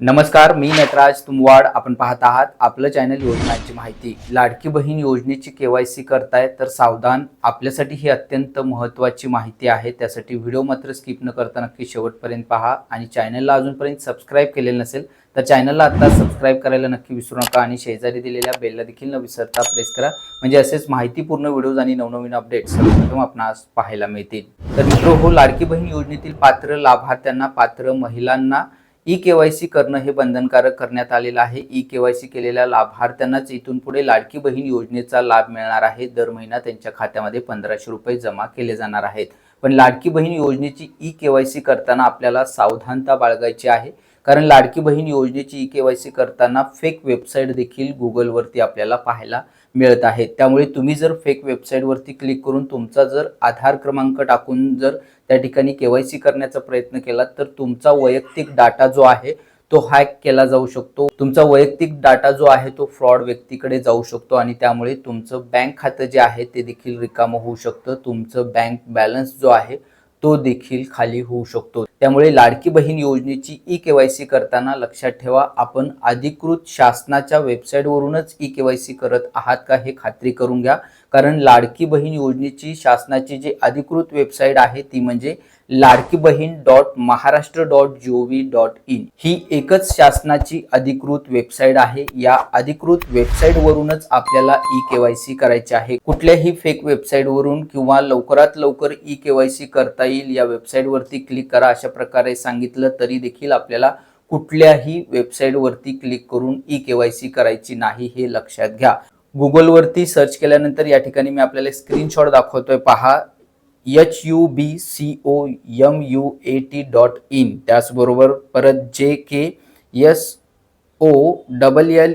नमस्कार मी नटराज तुमवाड. आपण पाहत आहात आपलं चॅनल योजनांची माहिती. लाडकी बहीण योजनेची केवायसी करताय तर सावधान. आपल्यासाठी ही अत्यंत महत्त्वाची माहिती आहे. त्यासाठी व्हिडिओ मात्र स्किप न करता नक्की शेवटपर्यंत पहा. आणि चॅनलला अजूनपर्यंत सबस्क्राईब केलेलं नसेल तर चॅनलला आता सबस्क्राईब करायला नक्की विसरू नका आणि शेजारी दिलेल्या बेलला देखील न विसरता प्रेस करा. म्हणजे असेच माहितीपूर्ण व्हिडिओज आणि नवनवीन अपडेट्स सर्वप्रथम आपणास पाहायला मिळतील. तर मित्र हो लाडकी बहीण योजनेतील पात्र लाभार्थ्यांना पात्र महिलांना ई के वाय सी करणं हे बंधनकारक करण्यात आलेलं आहे. ई के वाय सी केलेल्या लाभार्थ्यांनाच इथून पुढे लाडकी बहीण योजनेचा लाभ मिळणार आहे. दर महिना त्यांच्या खात्यामध्ये पंधराशे रुपये जमा केले जाणार आहेत. पण लाडकी बहीण योजनेची ई के वाय सी करताना आपल्याला सावधानता बाळगायची आहे. कारण लाडकी बहीण योजनेची ई के वाय सी करताना फेक वेबसाईट देखील गुगलवरती आपल्याला पाहायला मिळत आहे. त्यामुळे तुम्ही जर फेक वेबसाईटवरती क्लिक करून तुमचा जर आधार क्रमांक टाकून जर त्या ठिकाणी केवायसी करण्याचा प्रयत्न केला तर तुमचा वैयक्तिक डाटा जो आहे तो हॅक केला जाऊ शकतो. तुमचा वैयक्तिक डाटा जो आहे तो फ्रॉड व्यक्तीकडे जाऊ शकतो आणि त्यामुळे तुमचं बँक खातं जे आहे ते देखील रिकामं होऊ शकतं. तुमचं बँक बॅलन्स जो आहे तो देखील खाली होऊ शकतो. त्यामुळे लाडकी बहीण योजनेची ई केवायसी करताना लक्षात ठेवा आपण अधिकृत शासनाच्या वेबसाईटवरूनच ई केवायसी करत आहात का हे खात्री करून घ्या. कारण लाडकी बहीण योजनेची शासनाची जी अधिकृत वेबसाईट आहे ती म्हणजे Ladki Bahin dot Maharashtra dot G O V dot in. ही एकच शासनाची अधिकृत वेबसाईट आहे. या अधिकृत वेबसाईटवरूनच आपल्याला ई केवायसी करायची आहे. कुठल्याही फेक वेबसाईटवरून किंवा लवकरात लवकर ई केवायसी करता येईल या वेबसाईटवरती क्लिक करा अशा प्रकारे सांगितलं तरी देखील आपल्याला कुठल्याही वेबसाईटवरती क्लिक करून ई केवायसी करायची नाही हे लक्षात घ्या. गुगलवरती सर्च केल्यानंतर या ठिकाणी मी आपल्याला स्क्रीनशॉट दाखवतोय. पहा H U B C O M U A T dot in त्याचबरोबर परत J K S O double L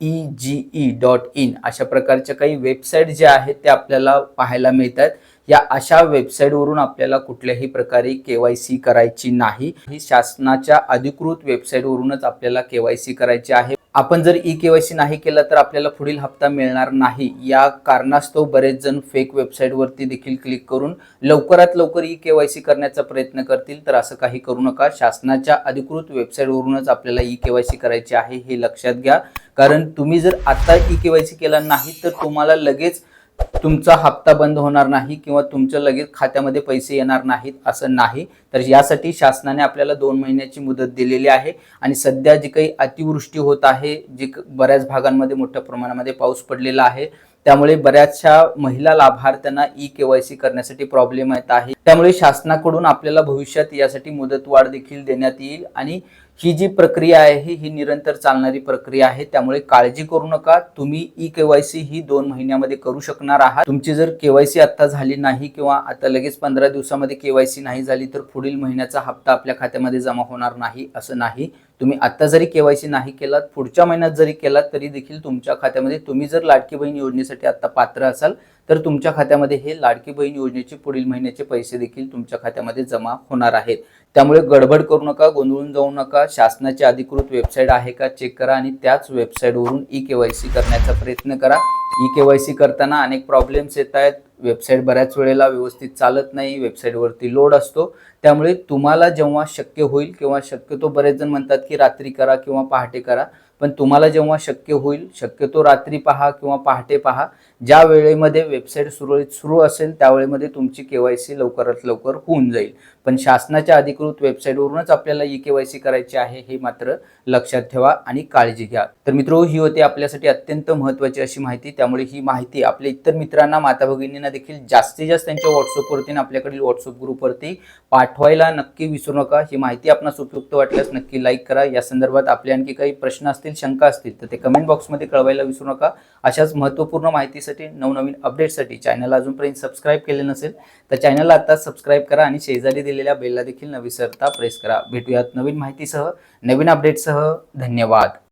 E G E dot in अशा प्रकारच्या काही वेबसाईट ज्या आहेत त्या आपल्याला पाहायला मिळतात. या अशा वेबसाईटवरून आपल्याला कुठल्याही प्रकारे के वाय सी करायची नाही. ही शासनाच्या अधिकृत वेबसाईटवरूनच आपल्याला के वाय सी करायची आहे. आपण जर ई के वाय सी नाही केलं तर आपल्याला पुढील हप्ता मिळणार नाही. या कारणास्तव बरेच जण फेक वेबसाईटवरती देखील क्लिक करून लवकरात लवकर ई के वाय सी करण्याचा प्रयत्न करतील. तर असं काही करू नका. शासनाच्या अधिकृत वेबसाईटवरूनच आपल्याला ई केवायसी करायची आहे हे लक्षात घ्या. कारण तुम्ही जर आता ई के वाय सी केला नाही तर तुम्हाला लगेच तुमचा हप्ता बंद होणार नाही किंवा तुमच्या लगेच खात्यामध्ये पैसे येणार नाहीत असं नाही. तर यासाठी शासनाने आपल्याला दोन महिन्याची मुदत दिलेली आहे. आणि सध्या जी काही अतिवृष्टी होत आहे जी बऱ्याच भागांमध्ये मोठ्या प्रमाणामध्ये पाऊस पडलेला आहे त्यामुळे बऱ्याचशा महिला लाभार्थ्यांना ई केवायसी करण्यासाठी प्रॉब्लेम येत आहे. त्यामुळे शासनाकडून आपल्याला भविष्यात यासाठी मुदतवाढ देखील देण्यात येईल आणि ही जी प्रक्रिया आहे ही निरंतर चालणारी प्रक्रिया आहे. त्यामुळे काळजी करू नका. तुम्ही ई केवायसी ही दोन महिन्यामध्ये करू शकणार आहात. तुमची जर केवायसी आता झाली नाही किंवा आता लगेच पंधरा दिवसामध्ये केवायसी नाही झाली तर पुढील महिन्याचा हप्ता आपल्या खात्यामध्ये जमा होणार नाही असं नाही. तुम्ही आत्ता जरी केवायसी नाही केलात पुढच्या महिन्यात जरी केलात तरी देखील तुमच्या खात्यामध्ये तुम्ही जर लाडकी बहीण योजनेसाठी आत्ता पात्र असाल तर तुमच्या खात्यामध्ये हे लाडकी बहीण योजनेचे पुढील महिन्याचे पैसे देखील तुमच्या खात्यामध्ये जमा होणार आहेत. त्यामुळे गडबड करू नका गोंधळून जाऊ नका. शासनाची अधिकृत वेबसाईट आहे का चेक करा आणि त्याच वेबसाईटवरून ई केवायसी करण्याचा प्रयत्न करा. ई केवायसी करताना अनेक प्रॉब्लेम्स येत आहेत. वेबसाईट बऱ्याच वेळेला व्यवस्थित चालत नाही वेबसाईटवरती लोड असतो. त्यामुळे तुम्हाला जेव्हा शक्य होईल किंवा शक्यतो बरेच जण म्हणतात की रात्री करा किंवा पहाटे करा पण तुम्हाला जेव्हा शक्य होईल शक्यतो रात्री पहा किंवा पहाटे पहा ज्या वेळेमध्ये वेबसाईट सुरळीत सुरू असेल त्यावेळेमध्ये तुमची के वाय सी लवकरात लवकर होऊन जाईल. पण शासनाच्या अधिकृत वेबसाईटवरूनच आपल्याला ई केवायसी करायची आहे हे मात्र लक्षात ठेवा आणि काळजी घ्या. तर मित्रो ही होती आपल्यासाठी अत्यंत महत्त्वाची अशी माहिती. त्यामुळे ही माहिती आपल्या इतर मित्रांना माता भगिनींना देखील जास्तीत जास्त त्यांच्या व्हॉट्सअपवरती आपल्याकडील व्हॉट्सअप ग्रुपवरती पाठवायला नक्की विसरू नका. ही माहिती आपणास उपयुक्त वाटल्यास नक्की लाईक करा. या संदर्भात आपले आणखी काही प्रश्न असतील शंका असतील तर ते कमेंट बॉक्समध्ये कळवायला विसरू नका. अशाच महत्त्वपूर्ण माहितीसाठी नवनवीन अपडेटसाठी चॅनलला अजूनपर्यंत सबस्क्राईब केले नसेल तर चॅनलला आता सबस्क्राईब करा आणि शेजारी दिलेल्या बेलला देखील न विसरता प्रेस करा. भेटूयात नवीन माहितीसह नवीन अपडेटसह धन्यवाद.